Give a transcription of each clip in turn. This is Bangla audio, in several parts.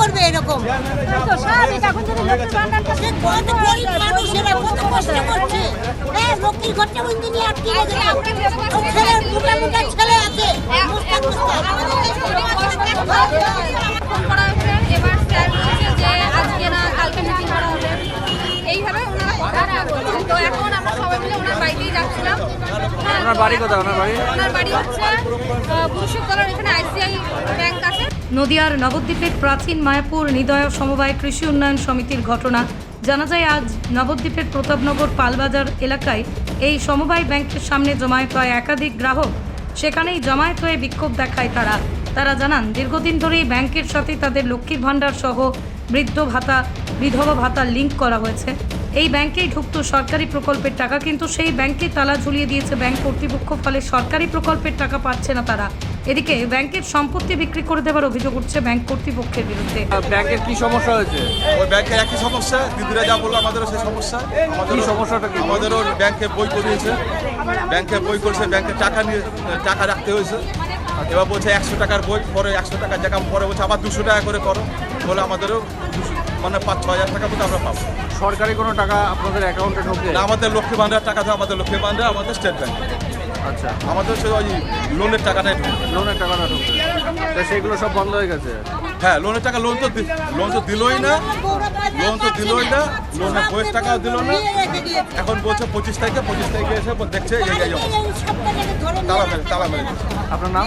করবে এরকম? কত গরিব মানুষ এরা কত কষ্ট করছে? হ্যাঁ লক্ষ্মীর ঘরটা ইঞ্জিনিয়ার কিনে গেল ছেলে মোটা মোটা ছেলে আছে। মুস্তাক মুস্তাক। ফোন করা হয়েছে এবার স্যার বলছে যে আজকে না কালকে মিটিং করা হবে। এইভাবে ওনারা কথা বলছেন তো এখন আমরা সবাই মিলে ওনার বাড়িতেই যাচ্ছিলাম। ওনার বাড়ি কোথায়? ওনার বাড়ি? ওনার বাড়ি হচ্ছে বুরুষতলার এখানে আইসিআই ব্যাংক আছে। নদিয়ার নবদ্বীপের প্রাচীন মায়াপুর নিদয় সমবায় কৃষি উন্নয়ন সমিতির ঘটনা। জানা যায়, আজ নবদ্বীপের প্রতাপনগর পালবাজার এলাকায় এই সমবায় ব্যাংকের সামনে জমায়েত হয় একাধিক গ্রাহক। সেখানেই জমায়েত হয়ে বিক্ষোভ দেখায় তারা। তারা জানান, দীর্ঘদিন ধরেই ব্যাংকের সাথে তাদের লক্ষ্মীর ভাণ্ডার সহ বৃদ্ধ ভাতা, বিধবা ভাতা লিঙ্ক করা হয়েছে। এই ব্যাংকেই ঢুকতো সরকারি প্রকল্পের টাকা, কিন্তু সেই ব্যাংকে তালা ঝুলিয়ে দিয়েছে ব্যাংক কর্তৃপক্ষ, ফলে সরকারি প্রকল্পের টাকা পাচ্ছে না তারা। এদিকে ব্যাংকের সম্পত্তি বিক্রি করে দেওয়ার অভিযোগ উঠছে ব্যাংক কর্তৃপক্ষের বিরুদ্ধে। ব্যাংকের কি সমস্যা হয়েছে? ওই ব্যাংকের একই সমস্যা দিদিরা যা বলল আমাদেরও সেই সমস্যা। আমাদের কি সমস্যাটা কি? আমাদেরও ব্যাংকে বই করিয়েছে। ব্যাংকে বই করেছে ব্যাংকে টাকা নিয়ে টাকা রাখতে হয়েছে। এবার বলছে একশো টাকার বই পরে একশো টাকার জায়গা পরে বলছে আবার দুশো টাকা করে করো। বলে আমাদেরও দুশো মানে পাঁচ ছ হাজার টাকা মতো আমরা পাবো। সরকারি কোনো টাকা আপনাদের অ্যাকাউন্টে ঢোকে? না আমাদের লক্ষ্মী ভান্ডার টাকা তো আমাদের লক্ষ্মী ভান্ডার আমাদের স্টেট ব্যাংক আচ্ছা। আমাদের হচ্ছে ওই লোনের টাকাটাই ঢুকবে লোনের টাকাটা ঢুকবে তো সেগুলো সব বন্ধ হয়ে গেছে? হ্যাঁ লোনের টাকা লোন তো লোন তো দিলই না। লোন তো দিলই না। লোনের বইয়ের টাকাও দিল না। এখন বলছে পঁচিশ তারিখে পঁচিশ তারিখে এসে দেখছে এই তালা মেরে তালা মেরে। আপনার নাম?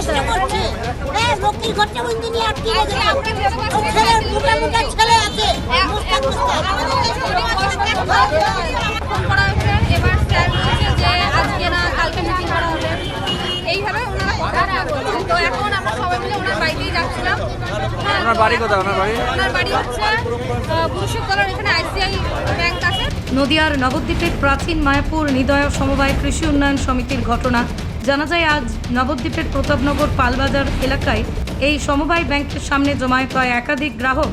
কষ্ট করছে। হ্যাঁ লক্ষ্মীর ঘরটা গেল ওর ছেলে মোটা মোটা ছেলে আছে। মুস্তাক মুস্তাক। ফোন এবার স্যার বলছে যে আজকে না কালকে মিটিং করা হবে। এইভাবে ওনারা কথা বলছেন তো এখন আমরা সবাই মিলে ওনার বাড়িতেই যাচ্ছিলাম। হ্যাঁ, ওনার বাড়ি কোথায়? ওনার বাড়ি? ওনার বাড়ি হচ্ছে বুরুষতলার এখানে আইসিআই ব্যাংক আছে। নদিয়ার নবদ্বীপের প্রাচীন মায়াপুর নিদয় সমবায় কৃষি উন্নয়ন সমিতির ঘটনা। জানা যায়, আজ নবদ্বীপের প্রতাপনগর পালবাজার এলাকায় এই সমবায় ব্যাংকের সামনে জমায়েত হয় একাধিক গ্রাহক।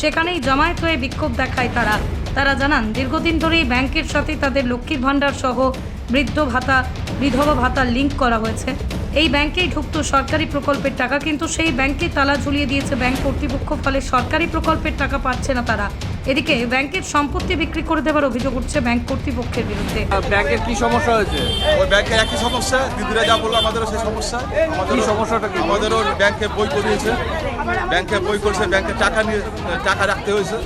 সেখানেই জমায়েত হয়ে বিক্ষোভ দেখায় তারা। তারা জানান, দীর্ঘদিন ধরেই ব্যাংকের সাথে তাদের লক্ষ্মীর ভাণ্ডার সহ বৃদ্ধ ভাতা, বিধবা ভাতা লিঙ্ক করা হয়েছে। এই ব্যাংকেই ঢুকতো সরকারি প্রকল্পের টাকা, কিন্তু সেই ব্যাংকে তালা ঝুলিয়ে দিয়েছে ব্যাংক কর্তৃপক্ষ, ফলে সরকারি প্রকল্পের টাকা পাচ্ছে না তারা। এদিকে ব্যাংকের সম্পত্তি বিক্রি করে দেওয়ার অভিযোগ উঠছে ব্যাংক কর্তৃপক্ষের বিরুদ্ধে। ব্যাংকের কি সমস্যা হয়েছে? ওই ব্যাংকের একই সমস্যা দিদিরা যা বলল আমাদেরও সেই সমস্যা। আমাদের কি সমস্যাটা কি? আমাদেরও ব্যাংকে বই করিয়েছে। ব্যাংকে বই করেছে ব্যাংকে টাকা নিয়ে টাকা রাখতে হয়েছে।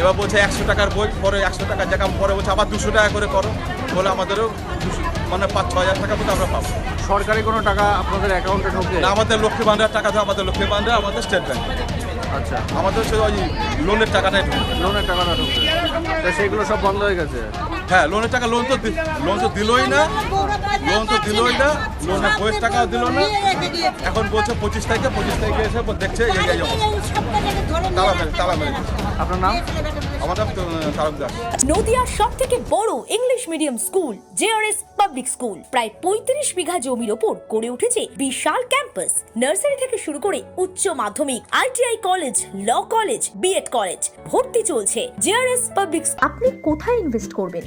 এবার বলছে একশো টাকার বই পরে একশো টাকার জায়গা পরে বলছে আবার দুশো টাকা করে করো। বলে আমাদেরও দুশো মানে পাঁচ ছ হাজার টাকা মতো আমরা পাবো। সরকারি কোনো টাকা আপনাদের অ্যাকাউন্টে ঢোকে? না আমাদের লক্ষ্মী ভান্ডার টাকা তো আমাদের লক্ষ্মী ভান্ডার আমাদের স্টেট ব্যাংক আচ্ছা। আমাদের হচ্ছে ওই লোনের টাকাটাই ঢুকবে লোনের টাকাটা ঢুকবে তো সেগুলো সব বন্ধ হয়ে গেছে? হ্যাঁ লোনের টাকা লোন তো লোন তো দিলই না। লোন তো দিলই না। লোনের বইয়ের টাকাও দিল না। এখন বলছে পঁচিশ তারিখে পঁচিশ তারিখে এসে দেখছে এই এই অবস্থা তালা মেরে তালা মেরে আপনার নাম? আমার নাম তারক দাস। নদিয়ার সব থেকে বড় English medium school JRS public school. প্রায় পঁয়ত্রিশ বিঘা জমির ওপর গড়ে উঠেছে বিশাল ক্যাম্পাস। নার্সারি থেকে শুরু করে উচ্চ মাধ্যমিক ITI college law college BEd college ভর্তি চলছে জেআরএস পাবলিক আপনি কোথায় ইনভেস্ট করবেন?